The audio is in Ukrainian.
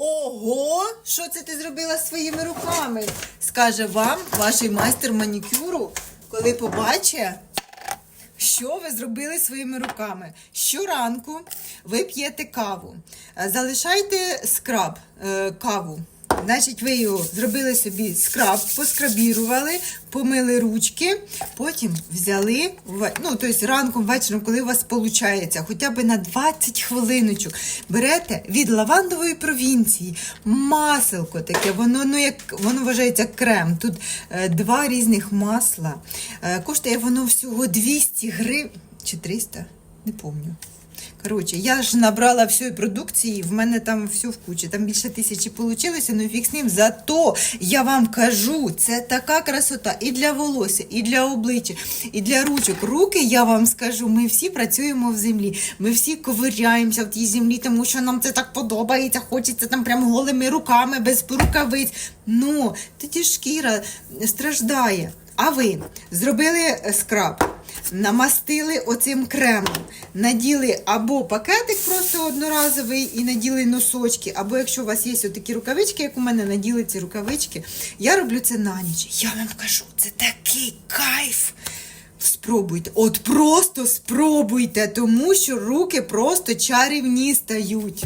Ого, що це ти зробила своїми руками? Скаже вам ваш майстер манікюру, коли побачить, що ви зробили своїми руками. Щоранку ви п'єте каву. Залишайте скраб е, каву. Значить, ви його зробили собі скраб, поскрабірували, помили ручки, потім взяли, ну, тобто ранком, вечором, коли у вас виходить, хоча б на 20 хвилиночок, берете від лавандової провінції маселко таке, воно, ну, як, воно вважається крем. Тут е, два різних масла. Е, коштує воно всього 200 гривень чи 300, не пам'ятаю. Коротше, я ж набрала всієї продукції, в мене там все в кучі, там більше тисячі вийшло, ну фіг з ним. Зато я вам кажу, це така красота і для волосся, і для обличчя, і для ручок. Руки, я вам скажу, ми всі працюємо в землі. Ми всі ковиряємося в тій землі, тому що нам це так подобається, хочеться там прям голими руками, без рукавиць. Ну, тоді шкіра страждає. А ви зробили скраб, намастили оцим кремом, наділи або пакетик просто одноразовий і наділи носочки, або якщо у вас є такі рукавички, як у мене, наділи ці рукавички. Я роблю це на ніч. Я вам кажу, це такий кайф. Спробуйте, от просто спробуйте, тому що руки просто чарівні стають.